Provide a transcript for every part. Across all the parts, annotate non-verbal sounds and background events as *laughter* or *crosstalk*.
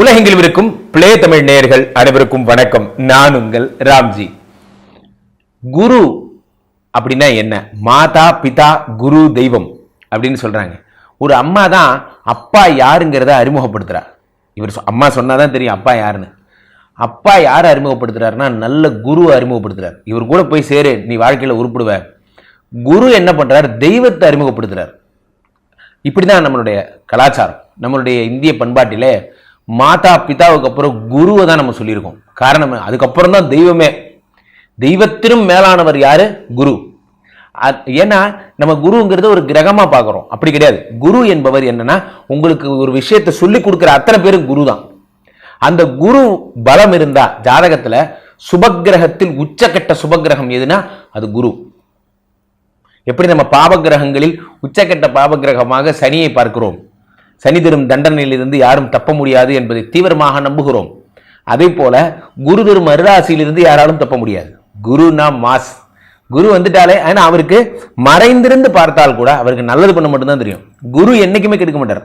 உலகெங்கில் இருக்கும் பிளே தமிழ் நேயர்கள் அனைவருக்கும் வணக்கம். நான் உங்கள் ராம்ஜி. குரு அப்படின்னா என்ன? மாதா பிதா குரு தெய்வம் அப்படின்னு சொல்றாங்க. ஒரு அம்மா தான் அப்பா யாருங்கிறத அறிமுகப்படுத்துறா. இவர் அம்மா சொன்னாதான் தெரியும் அப்பா யாருன்னு. அப்பா யார் அறிமுகப்படுத்துறாருன்னா நல்ல குரு அறிமுகப்படுத்துறார். இவர் கூட போய் சேரு நீ வாழ்க்கையில் உருப்பிடுவ. குரு என்ன பண்றார்? தெய்வத்தை அறிமுகப்படுத்துறார். இப்படிதான் நம்மளுடைய கலாச்சாரம். நம்மளுடைய இந்திய பண்பாட்டிலே மாதா பிதாவுக்கு அப்புறம் குருவை தான் நம்ம சொல்லியிருக்கோம். காரணம் அதுக்கப்புறம் தான் தெய்வமே. தெய்வத்திலும் மேலானவர் யாரு? குரு. அ- ஏன்னா நம்ம குருங்கிறது ஒரு கிரகமா பார்க்குறோம். அப்படி கிடையாது. குரு என்பவர் என்னன்னா உங்களுக்கு ஒரு விஷயத்தை சொல்லி கொடுக்குற அத்தனை பேரும் குரு தான். அந்த குரு பலம் இருந்தா ஜாதகத்தில் சுபக்கிரகத்தில் உச்சக்கட்ட சுபக்கிரகம் எதுனா அது குரு. எப்படி நம்ம பாபகிரகங்களில் உச்சக்கட்ட பாபகிரகமாக சனியை பார்க்கிறோம்? சனி தரும் தண்டனையிலிருந்து யாரும் தப்ப முடியாது என்பதை தீவிரமாக நம்புகிறோம். அதே போல குரு தரும் அருளாசியிலிருந்து யாராலும் தப்ப முடியாது. குருனா மாஸ். குரு வந்துட்டாலே ஆனால் அவருக்கு மறைந்திருந்து பார்த்தால் கூட அவருக்கு நல்லது பண்ண மட்டும்தான் தெரியும். குரு என்னைக்குமே கெடுக்க மாட்டார்.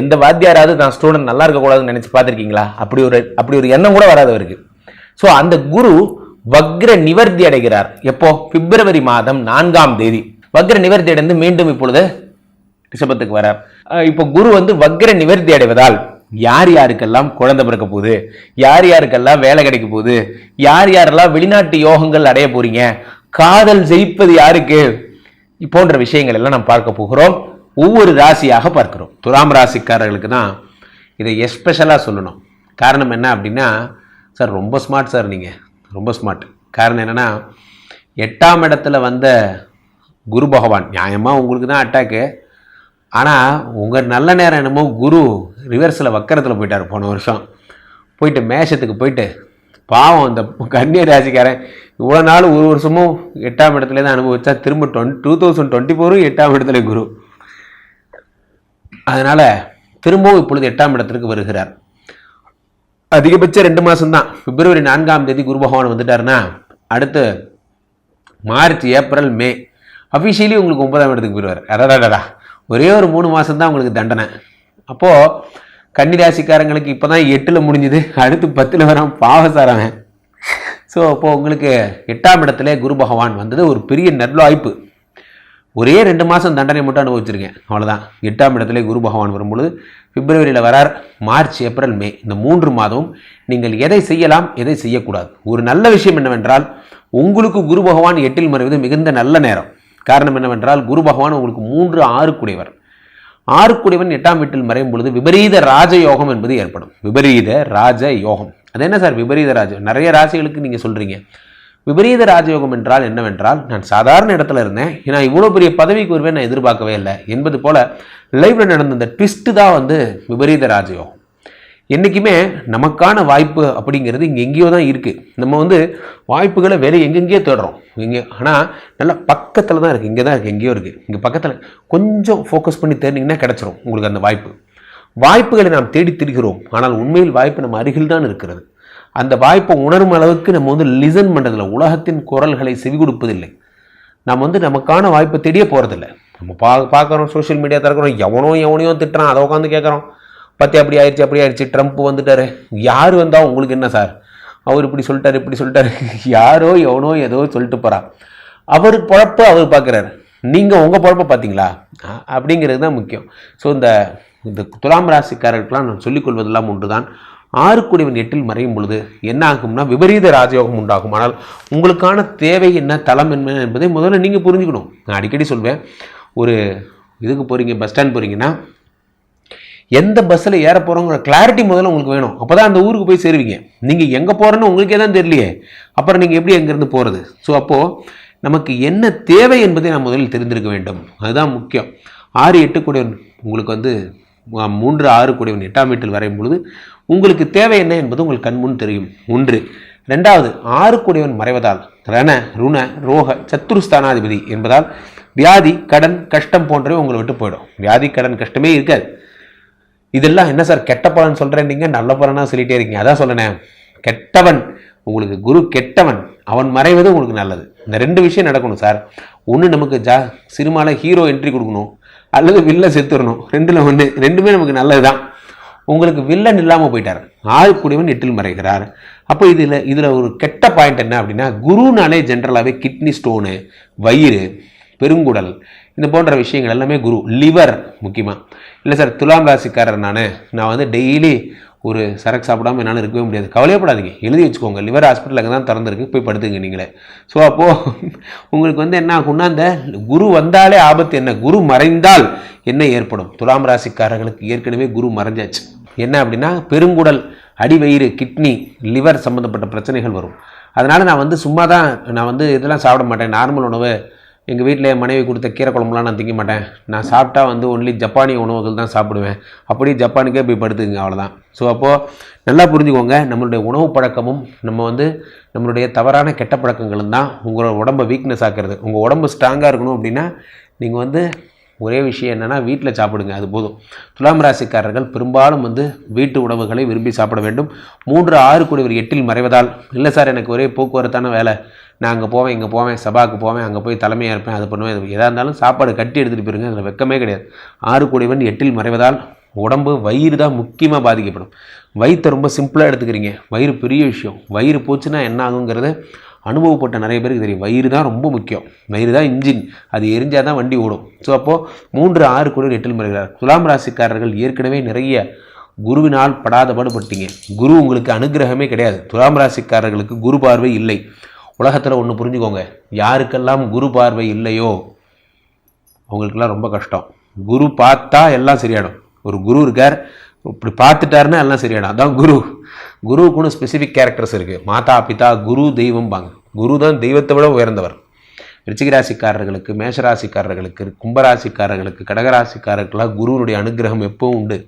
எந்த வாத்தியாராவது தான் ஸ்டூடெண்ட் நல்லா இருக்கக்கூடாதுன்னு நினச்சி பார்த்துருக்கீங்களா? அப்படி ஒரு அப்படி ஒரு எண்ணம் கூட வராது அவருக்கு. ஸோ அந்த குரு வக்ர நிவர்த்தி அடைகிறார். எப்போ? பிப்ரவரி மாதம் நான்காம் தேதி. வக்ர நிவர்த்தி அடைந்து மீண்டும் இப்பொழுது ரிஷபத்துக்கு வர. இப்போ குரு வந்து வக்ர நிவர்த்தி அடைவதால் யார் யாருக்கெல்லாம் குழந்தை பிறக்க போகுது? யார் யாருக்கெல்லாம் வேலை கிடைக்க போகுது? யார் யாரெல்லாம் வெளிநாட்டு யோகங்கள் அடைய போறீங்க? காதல் ஜெயிப்பது யாருக்கு? போன்ற விஷயங்கள் எல்லாம் நாம் பார்க்க போகிறோம். ஒவ்வொரு ராசியாக பார்க்கிறோம். துலாம் ராசிக்காரர்களுக்கு தான் இதை எஸ்பெஷலாக சொல்லணும். காரணம் என்ன அப்படின்னா சார் ரொம்ப ஸ்மார்ட் சார் நீங்கள் ரொம்ப ஸ்மார்ட் காரணம் என்னென்னா எட்டாம் இடத்துல வந்த குரு பகவான் நியாயமாக உங்களுக்கு தான் அட்டாக்கு ஆனால் உங்கள் நல்ல நேரம் என்னமோ குரு ரிவர்ஸில் வக்கரத்தில் போயிட்டார் போன வருஷம். போயிட்டு மேஷத்துக்கு போயிட்டு பாவம் அந்த கன்னிய ராசிக்காரன் இவ்வளோ நாள் ஒரு வருஷமும் எட்டாம் இடத்துல தான் அனுபவிச்சா திரும்ப டொன் டூ தௌசண்ட் டுவெண்ட்டி ஃபோரும் எட்டாம் இடத்துல குரு. அதனால் திரும்பவும் இப்பொழுது எட்டாம் இடத்திற்கு வருகிறார். அதிகபட்சம் ரெண்டு மாதம் தான் பிப்ரவரி நான்காம் தேதி குரு பகவான் வந்துட்டாருன்னா அடுத்து மார்ச் ஏப்ரல் மே. அஃபிஷியலி உங்களுக்கு ஒன்பதாம் இடத்துக்கு போயிடுவார். அடடடா ஒரே ஒரு மூணு மாதம் தான் உங்களுக்கு தண்டனை. அப்போது கன்னிராசிக்காரங்களுக்கு இப்போ தான் எட்டில் முடிஞ்சுது. அடுத்து பத்தில் வரான் பாவசாரவன். ஸோ அப்போது உங்களுக்கு எட்டாம் இடத்துல குரு பகவான் வந்தது ஒரு பெரிய நல்வாய்ப்பு. ஒரே ரெண்டு மாதம் தண்டனை மட்டும் அனுபவிச்சிருக்கேன். அவ்வளோதான் எட்டாம் இடத்துல குரு பகவான் வரும்பொழுது பிப்ரவரியில் வரார். March April May. இந்த மூன்று மாதமும் நீங்கள் எதை செய்யலாம் எதை செய்யக்கூடாது. ஒரு நல்ல விஷயம் என்னவென்றால் உங்களுக்கு குரு பகவான் எட்டில் மறைவது மிகுந்த நல்ல நேரம். காரணம் என்னவென்றால் குரு பகவான் உங்களுக்கு மூன்று ஆறுக்குடையவர். ஆறுக்குடையவன் ஆறுக்குடைவன் எட்டாம் வீட்டில் மறையும் பொழுது விபரீத ராஜயோகம் என்பது ஏற்படும். விபரீத ராஜ யோகம் அது என்ன சார்? விபரீத ராஜ நிறைய ராசிகளுக்கு நீங்கள் சொல்கிறீங்க விபரீத ராஜயோகம் என்றால் என்னவென்றால் நான் சாதாரண இடத்துல இருந்தேன். நான் இவ்வளோ பெரிய பதவிக்கு வருவேன் நான் எதிர்பார்க்கவே இல்லை. என்பது போல் லைஃப்பில் நடந்த இந்த ட்விஸ்ட்டு தான் வந்து விபரீத ராஜயோகம். என்றைக்குமே நமக்கான வாய்ப்பு அப்படிங்கிறது இங்கே எங்கேயோ தான் இருக்குது நம்ம வந்து வாய்ப்புகளை வேறு எங்கெங்கேயோ தேடுறோம். இங்கே ஆனால் நல்லா பக்கத்தில் தான் இருக்குது இங்கே தான் இருக்குது எங்கேயோ இருக்குது இங்கே பக்கத்தில் கொஞ்சம் ஃபோக்கஸ் பண்ணி தேடினீங்கன்னா கிடச்சிரும் உங்களுக்கு அந்த வாய்ப்பு. வாய்ப்புகளை நாம் தேடி திரிகிறோம். ஆனால் உண்மையில் வாய்ப்பு நம்ம அருகில் தான் இருக்கிறது. அந்த வாய்ப்பை உணரும் அளவுக்கு நம்ம வந்து லிசன் பண்ணுறதில்லை உலகத்தின் குரல்களை செவி கொடுப்பதில்லை. நம்ம வந்து நமக்கான வாய்ப்பை தேடியே போகிறதில்ல நம்ம பா பார்க்குறோம் சோஷியல் மீடியா திறக்கிறோம். எவனோ எவனையோ திட்டுறான். அதை உட்காந்து கேட்குறோம். பற்றி அப்படி ஆயிடுச்சு அப்படி ஆயிடுச்சு ட்ரம்ப் வந்துட்டாரு. யார் வந்தால் உங்களுக்கு என்ன சார்? அவர் இப்படி சொல்லிட்டாரு இப்படி சொல்லிட்டாரு. *laughs* யாரோ எவனோ ஏதோ சொல்லிட்டு போகிறான் அவர் பொழப்ப அவர் பார்க்குறாரு நீங்கள் உங்கள் பொழப்ப பார்த்தீங்களா அப்படிங்கிறது தான் முக்கியம். ஸோ இந்த இந்த துலாம் ராசிக்காரர்களுக்கெல்லாம் நான் சொல்லிக் கொள்வதெல்லாம் ஒன்று தான் ஆறுக்குடிவன் எட்டில் மறையும் பொழுது என்ன ஆகும்னா விபரீத ராஜயோகம் உண்டாகும். ஆனால் உங்களுக்கான தேவை என்ன தளம் என்ன என்பதை முதல்ல நீங்கள் புரிஞ்சுக்கணும். நான் அடிக்கடி சொல்வேன். ஒரு இதுக்கு போகிறீங்க பஸ் ஸ்டாண்ட் போகிறீங்கன்னா எந்த பஸ்ஸில் ஏற போகிறோங்கிற கிளாரிட்டி முதல்ல உங்களுக்கு வேணும். அப்போ தான் அந்த ஊருக்கு போய் சேருவீங்க. நீங்கள் எங்கே போகிறேன்னு உங்களுக்கே தான் தெரியலையே. அப்புறம் நீங்கள் எப்படி அங்கேருந்து போகிறது ஸோ அப்போது நமக்கு என்ன தேவை என்பதை நாம் முதலில் தெரிந்திருக்க வேண்டும். அதுதான் முக்கியம். ஆறு எட்டு கூடியவன் உங்களுக்கு வந்து மூன்று ஆறு கூடியவன் எட்டாம் வீட்டில் வரையும் பொழுது உங்களுக்கு தேவை என்ன என்பது உங்களுக்கு கண்முன் தெரியும். ஒன்று. ரெண்டாவது ஆறு கூடியவன் மறைவதால் ரண ருண ரோக சத்துருஸ்தானாதிபதி என்பதால் வியாதி கடன் கஷ்டம் போன்றவை உங்களை விட்டு போயிடும். வியாதி கடன் கஷ்டமே இருக்காது. இதெல்லாம் என்ன சார் கெட்ட பலன் சொல்கிறேன் நீங்கள் நல்ல பலனாக சொல்லிட்டே இருக்கீங்க. அதான் சொல்லினேன் கெட்டவன் உங்களுக்கு குரு கெட்டவன் அவன் மறைவது உங்களுக்கு நல்லது. இந்த ரெண்டு விஷயம் நடக்கணும் சார். ஒன்று நமக்கு ஜா சினிமாவில் ஹீரோ என்ட்ரி கொடுக்கணும் அல்லது வில்ல செத்துடணும் ரெண்டில் ஒன்று ரெண்டுமே நமக்கு நல்லது தான் உங்களுக்கு வில்லன் இல்லாமல் போயிட்டார். ஆறுக்குடியவன் எட்டில் மறைகிறார். அப்போ இதில் இதில் ஒரு கெட்ட பாயிண்ட் என்ன அப்படின்னா குருனாலே ஜென்ரலாகவே கிட்னி ஸ்டோனு வயிறு பெருங்குடல் இந்த போன்ற விஷயங்கள் எல்லாமே குரு. லிவர் முக்கியமாக இல்லை சார் துலாம் ராசிக்காரர் நான் நான் வந்து டெய்லி ஒரு சரக்கு சாப்பிடாம என்னால் இருக்கவே முடியாது. கவலையப்படாதீங்க. எழுதி வச்சுக்கோங்க. லிவர் ஹாஸ்பிட்டல் அங்கே தான் திறந்துருக்கு. போய் படுத்துங்க நீங்களே. ஸோ அப்போது உங்களுக்கு வந்து என்ன ஆகும்னா இந்த குரு வந்தாலே ஆபத்து என்ன? குரு மறைந்தால் என்ன ஏற்படும்? துலாம் ராசிக்காரர்களுக்கு ஏற்கனவே குரு மறைஞ்சாச்சு. என்ன அப்படின்னா பெருங்குடல் அடிவயிறு கிட்னி லிவர் சம்மந்தப்பட்ட பிரச்சனைகள் வரும். அதனால் நான் வந்து சும்மா தான் நான் வந்து இதெல்லாம் சாப்பிட மாட்டேன். நார்மல் உணவு எங்கள் வீட்டில் என் மனைவி கொடுத்த கீரை குழம்புலாம் நான் திங்க மாட்டேன். நான் சாப்பிட்டா வந்து ஒன்லி ஜப்பானிய உணவுகள் தான் சாப்பிடுவேன். அப்படியே ஜப்பானுக்கே போய் படுத்துக்குங்க அவ்வளோதான் ஸோ அப்போது நல்லா புரிஞ்சுக்கோங்க நம்மளுடைய உணவு பழக்கமும் நம்ம வந்து நம்மளுடைய தவறான கெட்ட பழக்கங்களும் தான் உங்களோட உடம்பை வீக்னஸ் ஆக்குறது. உங்கள் உடம்பு ஸ்ட்ராங்காக இருக்கணும் அப்படின்னா நீங்கள் வந்து ஒரே விஷயம் என்னென்னா வீட்டில் சாப்பிடுங்க அது போதும். துலாம் ராசிக்காரர்கள் பெரும்பாலும் வந்து வீட்டு உணவுகளை விரும்பி சாப்பிட வேண்டும். மூன்று ஆறு கூடியவர் ஒரு எட்டில் மறைவதால் இல்லை சார் எனக்கு ஒரே போக்குவரத்தான வேலை. நான் அங்கே போவேன் இங்கே போவேன் சபாவுக்கு போவேன் அங்கே போய் தலைமையாக இருப்பேன் அது பண்ணுவேன் எதாக இருந்தாலும் சாப்பாடு கட்டி எடுத்துகிட்டு போயிருங்க அதில் வெக்கமே கிடையாது. ஆறு கூடிவன் எட்டில் மறைவதால் உடம்பு வயிறு தான் முக்கியமாக பாதிக்கப்படும். வயிற்றை ரொம்ப சிம்பிளாக எடுத்துக்கிறீங்க. வயிறு பெரிய விஷயம். வயிறு போச்சுன்னா என்ன ஆகுங்கிறது அனுபவப்பட்ட நிறைய பேருக்கு தெரியும். வயிறு தான் ரொம்ப முக்கியம். வயிறு தான் இன்ஜின் அது எரிஞ்சால் தான் வண்டி ஓடும். ஸோ அப்போது மூன்று ஆறு கோடி எட்டில் மறைகிறார் துலாம் ராசிக்காரர்கள் ஏற்கனவே நிறைய குருவினால் படாத பாடுபட்டீங்க குரு உங்களுக்கு அனுகிரகமே கிடையாது. துலாம் ராசிக்காரர்களுக்கு குரு பார்வை இல்லை. உலகத்தில் ஒன்று புரிஞ்சுக்கோங்க. யாருக்கெல்லாம் குரு பார்வை இல்லையோ அவங்களுக்கெல்லாம் ரொம்ப கஷ்டம். குரு பார்த்தா எல்லாம் சரியாயிடும். ஒரு குரு இருக்கார். இப்படி பார்த்துட்டாருன்னா எல்லாம் சரியாயிடும். அதான் குரு. குருவுக்குன்னு ஸ்பெசிஃபிக் கேரக்டர்ஸ் இருக்குது மாதா பிதா குரு தெய்வம்பாங்க. குரு தான் தெய்வத்தை விட உயர்ந்தவர். ரிச்சிகராசிக்காரர்களுக்கு மேஷராசிக்காரர்களுக்கு கும்பராசிக்காரர்களுக்கு கடகராசிக்காரர்களுக்கெல்லாம் குருவனுடைய அனுகிரகம் எப்பவும் உண்டு.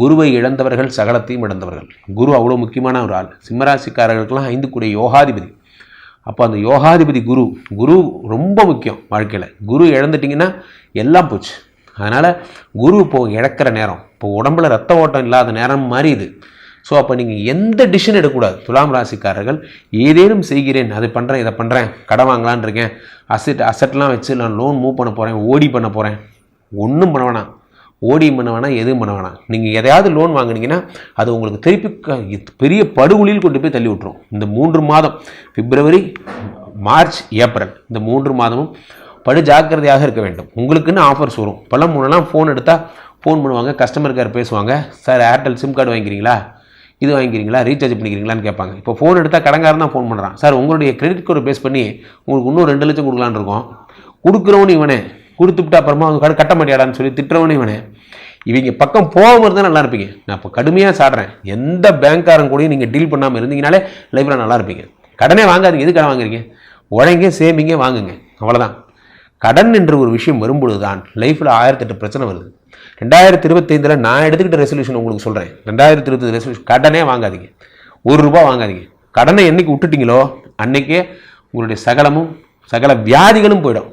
குருவை இழந்தவர்கள் சகலத்தையும் இழந்தவர்கள். குரு அவ்வளோ முக்கியமான ஒரு ஆள். சிம்மராசிக்காரர்களுக்கெல்லாம் ஐந்து கூடிய யோகாதிபதி. அப்போ அந்த யோகாதிபதி குரு. குரு ரொம்ப முக்கியம் வாழ்க்கையில். குரு இழந்துட்டிங்கன்னா எல்லாம் போச்சு. அதனால் குரு இப்போது இழக்கிற நேரம் இப்போ உடம்புல ரத்த ஓட்டம் இல்லாத நேரம் மாதிரி இது. ஸோ அப்போ நீங்கள் எந்த டிசிஷன் எடுக்கக்கூடாது? துலாம் ராசிக்காரர்கள் ஏதேனும் செய்கிறேன் அது பண்ணுறேன் இதை பண்ணுறேன் கடன் வாங்கலான் இருக்கேன் அசெட் அசெட்லாம் வச்சு நான் லோன் மூவ் பண்ண போகிறேன் ஓடி பண்ண போகிறேன் ஒன்றும் பண்ண வேணாம். ஓடியும் பண்ண வேணாம் எதுவும் பண்ண வேணாம். நீங்கள் எதையாவது லோன் வாங்கினீங்கன்னா அது உங்களுக்கு திருப்பி க- பெரிய படுகொலியில் கொண்டு போய் தள்ளி விட்டுரும் இந்த மூன்று மாதம் பிப்ரவரி மார்ச் ஏப்ரல் இந்த மூன்று மாதமும் படு ஜாக்கிரதையாக இருக்க வேண்டும். உங்களுக்குன்னு ஆஃபர்ஸ் வரும். பல முன்னெல்லாம் ஃபோன் எடுத்தால் ஃபோன் பண்ணுவாங்க கஸ்டமர் கேர் பேசுவாங்க. சார் ஏர்டெல் சிம் கார்டு வாங்கிக்கிறீங்களா? இது வாங்கிக்கிறீங்களா? ரீசார்ஜ் பண்ணிக்கிறீங்களான்னு கேட்பாங்க. இப்போ ஃபோன் எடுத்தால் கடங்காரன் தான் ஃபோன் பண்ணுறான் சார் உங்களுடைய கிரெடிட் கார்டு பேஸ் பண்ணி உங்களுக்கு இன்னும் ரெண்டு லட்சம் கொடுக்கலான்னு இருக்கோம். கொடுக்குறவனு இவனே. கொடுத்துட்டு அப்புறமா அவங்க கடை கட்ட மாட்டியாடான்னு சொல்லி திட்டுறவனு இவனே. இவங்க பக்கம் போகாமல் இருந்தால் நல்லா இருப்பீங்க. நான் இப்போ கடுமையாக சாடுறேன். எந்த பேங்க்காரன் கூடயும் நீங்கள் டீல் பண்ணாமல் இருந்தீங்கனாலே லைஃப்பில் நல்லா இருப்பீங்க. கடனே வாங்காதீங்க. எது கடன் வாங்குறீங்க? உழைங்க சேமிங்க வாங்குங்க. அவ்வளோதான் கடன் என்ற ஒரு விஷயம் வரும்பொழுது தான் லைஃப்பில் ஆயிரத்தெட்டு பிரச்சனை வருது. ரெண்டாயிரத்தி இருபத்தைந்தில் நான் எடுத்துக்கிட்ட ரெசல்யூஷன் உங்களுக்கு சொல்கிறேன் ரெண்டாயிரத்தி இருபத்தி ரெசல்யூஷன் கடனே வாங்காதீங்க. ஒரு ரூபா வாங்காதீங்க. கடனை என்னைக்கு விட்டுட்டீங்களோ அன்னைக்கே உங்களுடைய சகலமும் சகல வியாதிகளும் போயிடும்.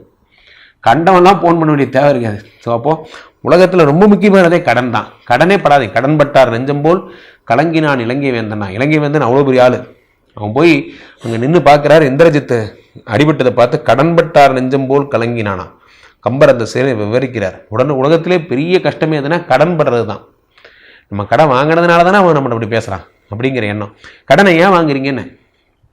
கண்டவெல்லாம் ஃபோன் பண்ண வேண்டிய தேவை இருக்காது. ஸோ அப்போது உலகத்தில் ரொம்ப முக்கியமானதே கடன் தான் கடனே படாதே கடன் பட்டார் நெஞ்சம் போல் கலங்கினான் இலங்கை வேந்தனா. இலங்கை வேந்தன் அவ்வளோ பெரிய ஆள். அவன் போய் அங்கே நின்று பார்க்குறாரு. இந்திரஜித்து அடிபட்டதை பார்த்து கடன் பட்டார் நெஞ்சம் போல் கலங்கினானா. கம்பர் அந்த செயலை விவரிக்கிறார். உடனே உலகத்திலே பெரிய கஷ்டமே எதுனா கடன்படுறது தான் நம்ம கடன் வாங்கினதுனால தானே அவன் நம்மளை அப்படி பேசுகிறான் அப்படிங்கிற எண்ணம். கடனை ஏன் வாங்குறீங்கன்னு?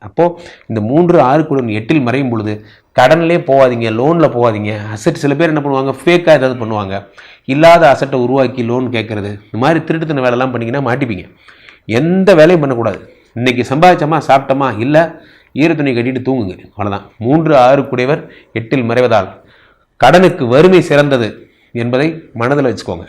அப்போது இந்த மூன்று ஆறு குடன் எட்டில் மறையும் பொழுது கடன்லே போகாதீங்க லோனில் போகாதீங்க. அசெட் சில பேர் என்ன பண்ணுவாங்க? ஃபேக்காக ஏதாவது பண்ணுவாங்க. இல்லாத அசட்டை உருவாக்கி லோன் கேட்குறது. இந்த மாதிரி திருட்டுத்தன வேலைலாம் பண்ணிங்கன்னா மாட்டிப்பீங்க. எந்த வேலையும் பண்ணக்கூடாது. இன்றைக்கி சம்பாதிச்சோமா சாப்பிட்டோமா? இல்லை ஈரத்துணி கட்டிட்டு தூங்குங்க. அவ்வளோதான் மூன்று ஆறு குடையவர் எட்டில் மறைவதால் கடனுக்கு வறுமை சிறந்தது என்பதை மனதில் வச்சுக்கோங்க.